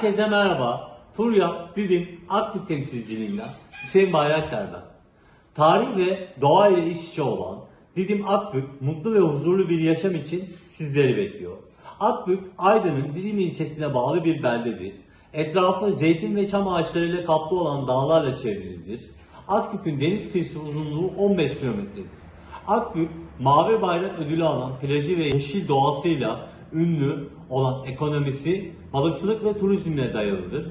Herkese merhaba. Turyap Didim Akbük temsilciliğinden Hüseyin Bayraktar ben. Tarih ve doğa ile iç içe olan Didim Akbük mutlu ve huzurlu bir yaşam için sizleri bekliyor. Akbük Aydın'ın Didim ilçesine bağlı bir beldedir. Etrafı zeytin ve çam ağaçlarıyla kaplı olan dağlarla çevrilidir. Akbük'ün deniz kıyısı uzunluğu 15 kilometredir. Akbük, Mavi Bayrak ödülü alan plajı ve yeşil doğasıyla ünlü olan ekonomisi balıkçılık ve turizmle dayalıdır.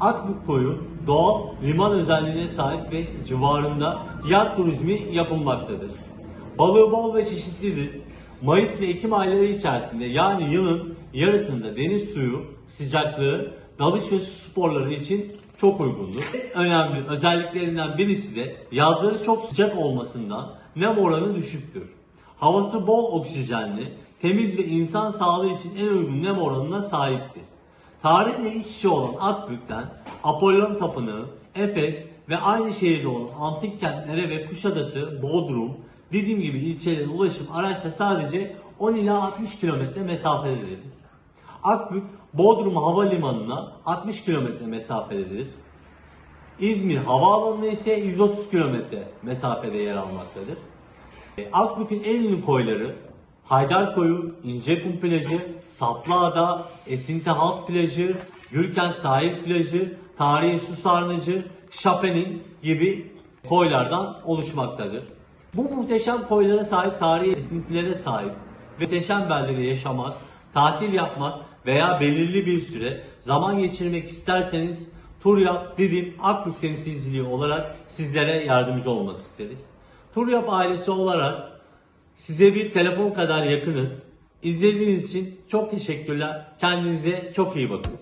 Akbük koyu doğal liman özelliğine sahip ve civarında yat turizmi yapılmaktadır. Balığı bol ve çeşitlidir. Mayıs ve Ekim ayları içerisinde yani yılın yarısında deniz suyu, sıcaklığı, dalış ve su sporları için çok uygundur. En önemli özelliklerinden birisi de yazları çok sıcak olmasından nem oranı düşüktür. Havası bol oksijenli, temiz ve insan sağlığı için en uygun nem oranına sahiptir. Tarihle iç içe olan Akbük'ten Apollon Tapınağı, Efes ve aynı şehirde olan antik kentlere ve Kuşadası, Bodrum, Didim gibi ilçelere ulaşım araçla sadece 10 ila 60 kilometre mesafededir. Akbük, Bodrum Havalimanı'na 60 kilometre mesafededir. İzmir Havaalanı'na ise 130 kilometre mesafede yer almaktadır. E, Akbük'ün en ünlü koyları Haydarkoyu, İncekum Plajı, Saflıada, Esinti Halk Plajı, Gürkent Sahil Plajı, Tarihi Su Sarnıcı, Şapenin gibi koylardan oluşmaktadır. Bu muhteşem koylara sahip tarihi esintilere sahip ve muhteşem beldede yaşamak, tatil yapmak veya belirli bir süre zaman geçirmek isterseniz Turyap Didim Akbük temsilciliği olarak sizlere yardımcı olmak isteriz. Turyap ailesi olarak size bir telefon kadar yakınız. İzlediğiniz için çok teşekkürler. Kendinize çok iyi bakın.